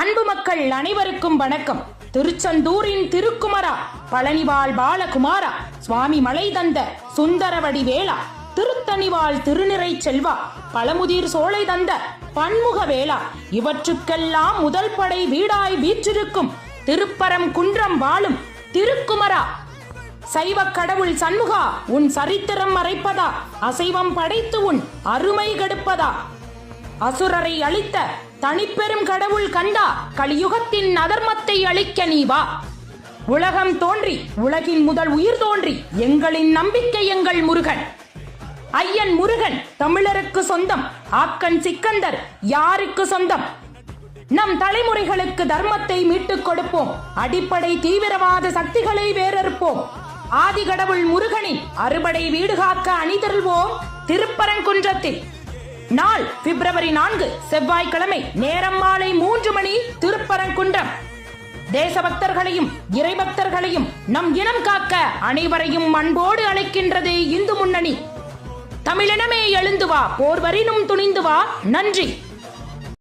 அன்பு மக்கள் அனைவருக்கும் வணக்கம். திருச்செந்தூரின் திருக்குமரா பழனிவாள் பாலகுமாரா சுவாமி மலை தந்த சுந்தரவடி வேளா திருத்தணிவாள் திருநிறை செல்வா பழமுதிர் சோலை தந்த பன்முக வேளா இவற்றுக்கெல்லாம் முதல் படை வீடாய் வீற்றிருக்கும். திருப்பரம் குன்றம் வாழும் திருக்குமரா. சைவ கடவுள் சண்முகா உன் சரித்திரம் மறைப்பதா? அசைவம் படைத்து உன் அருமை கெடுப்பதா? அசுரரை அழித்த தனிப்பெரும் கடவுள் கண்டா கலியுகத்தின் அதர்மத்தை அழிக்க நீ வா. உலகம் தோன்றி உலகின் முதல் உயிர் தோன்றி எங்களின் நம்பிக்கை எங்கள் முருகன். ஐயன் முருகன் தமிழருக்கு சொந்தம் ஆக்கன் சிக்கந்தர் யாருக்கு சொந்தம்? நம் தலைமுறைகளுக்கு தர்மத்தை மீட்டுக் கொடுப்போம். அடிப்படை தீவிரவாத சக்திகளை வேறறுப்போம். ஆதிகடவுள் முருகனின் அறுபடை வீடு காக்க அணிதருள்வோம். திருப்பரங்குன்றத்தில் நாள் பிப்ரவரி நான்கு செவ்வாய்க்கிழமை நேரம் மாலை மூன்று மணி திருப்பரங்குன்றம். தேசபக்தர்களையும் இறைபக்தர்களையும் நம் இனம் காக்க அனைவரையும் அன்போடு அழைக்கின்றது இந்து முன்னணி. தமிழினமே எழுந்து வா போர்வரினும் துணிந்து வா நன்றி.